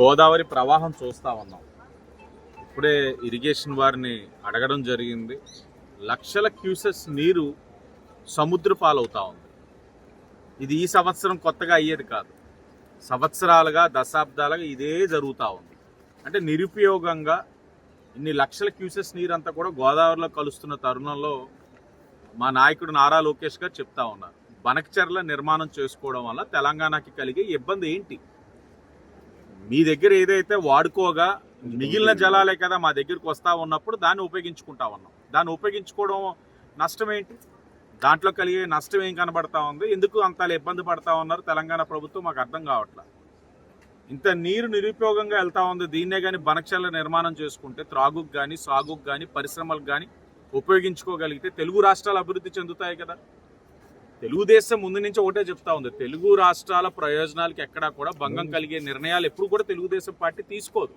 గోదావరి ప్రవాహం చూస్తా ఉన్నాం. ఇప్పుడే ఇరిగేషన్ వారిని అడగడం జరిగింది. లక్షల క్యూసెస్ నీరు సముద్ర పాలవుతా ఉంది. ఇది ఈ సంవత్సరం కొత్తగా అయ్యేది కాదు. సంవత్సరాలుగా దశాబ్దాలుగా ఇదే జరుగుతూ ఉంది. అంటే నిరుపయోగంగా ఇన్ని లక్షల క్యూసెస్ నీరు అంతా కూడా గోదావరిలో కలుస్తున్న తరుణంలో మా నాయకుడు నారా లోకేష్ గారు చెప్తా ఉన్నారు. బనకచెర్ల నిర్మాణం చేసుకోవడం వల్ల తెలంగాణకి కలిగే ఇబ్బంది ఏంటి? మీ దగ్గర ఏదైతే వాడుకోగా మిగిలిన జలాలే కదా మా దగ్గరికి వస్తా ఉన్నప్పుడు దాన్ని ఉపయోగించుకుంటా ఉన్నాం. దాన్ని ఉపయోగించుకోవడం నష్టం ఏంటి? దాంట్లో కలిగే నష్టం ఏం కనబడతా ఉంది? ఎందుకు అంత ఇబ్బంది పడతా ఉన్నారు? తెలంగాణ ప్రభుత్వం మాకు అర్థం కావట్లేదు ఇంత నీరు నిరుపయోగంగా వెళ్తా ఉంది. దీన్నే కానీ బనక్షల నిర్మాణం చేసుకుంటే త్రాగుకు కానీ సాగుకు కానీ పరిశ్రమలకు కానీ ఉపయోగించుకోగలిగితే తెలుగు రాష్ట్రాలు అభివృద్ధి చెందుతాయి కదా. తెలుగుదేశం ముందు నుంచి ఒకటే చెప్తా ఉంది. తెలుగు రాష్ట్రాల ప్రయోజనాలకి ఎక్కడా కూడా భంగం కలిగే నిర్ణయాలు ఎప్పుడు కూడా తెలుగుదేశం పార్టీ తీసుకోదు.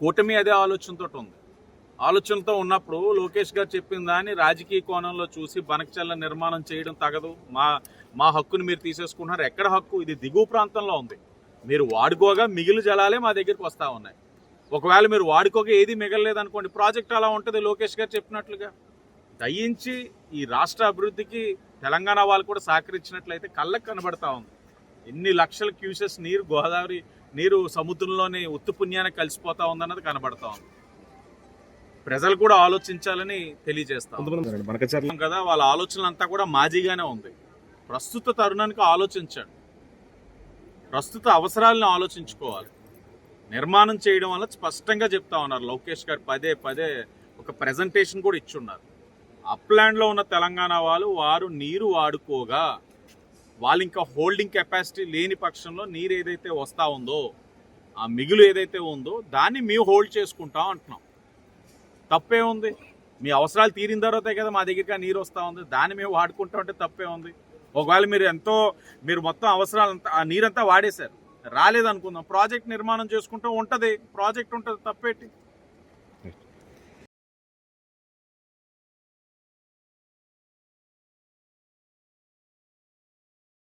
కూటమి అదే ఆలోచనతో ఉంది. ఆలోచనతో ఉన్నప్పుడు లోకేష్ గారు చెప్పిన దాన్ని రాజకీయ కోణంలో చూసి బనకచల్ల నిర్మాణం చేయడం తగదు. మా మా హక్కుని మీరు తీసేసుకుంటున్నారు. ఎక్కడ హక్కు? ఇది దిగువ ప్రాంతంలో ఉంది. మీరు వాడుకోగా మిగిలిన జలాలే మా దగ్గరికి వస్తూ ఉన్నాయి. ఒకవేళ మీరు వాడుకోగా ఏది మిగలలేదు అనుకోండి ప్రాజెక్ట్ అలా ఉంటుంది లోకేష్ గారు చెప్పినట్లుగా. దయించి ఈ రాష్ట్ర అభివృద్ధికి తెలంగాణ వాళ్ళు కూడా సహకరించినట్లయితే కళ్ళకు కనబడతా ఉంది. ఎన్ని లక్షల క్యూసెస్ నీరు గోదావరి నీరు సముద్రంలోని ఉత్తు పుణ్యానికి కలిసిపోతా ఉందన్నది కనబడతా ఉంది. ప్రజలు కూడా ఆలోచించాలని తెలియజేస్తాం కదా వాళ్ళ ఆలోచన అంతా కూడా మాజీగానే ఉంది. ప్రస్తుత తరుణానికి ఆలోచించండి. ప్రస్తుత అవసరాలను ఆలోచించుకోవాలి. నిర్మాణం చేయడం వల్ల స్పష్టంగా చెప్తా ఉన్నారు లోకేష్ గారు. పదే పదే ఒక ప్రెజెంటేషన్ కూడా ఇచ్చున్నారు. అప్లాండ్లో ఉన్న తెలంగాణ వాళ్ళు వారు నీరు వాడుకోగా వాళ్ళు ఇంకా హోల్డింగ్ కెపాసిటీ లేని పక్షంలో నీరు ఏదైతే వస్తూ ఉందో ఆ మిగులు ఏదైతే ఉందో దాన్ని మేము హోల్డ్ చేసుకుంటాం అంటున్నాం. తప్పే ఉంది. మీ అవసరాలు తీరిన తర్వాతే కదా మా దగ్గరికి నీరు వస్తూ ఉంది. దాన్ని మేము వాడుకుంటాం అంటే తప్పే ఉంది. ఒకవేళ మీరు ఎంతో మీరు మొత్తం అవసరాలంతా ఆ నీరంతా వాడేశారు. రాలేదనుకుందాం. ప్రాజెక్ట్ నిర్మాణం చేసుకుంటూ ఉంటుంది. ప్రాజెక్ట్ ఉంటుంది తప్పేటి?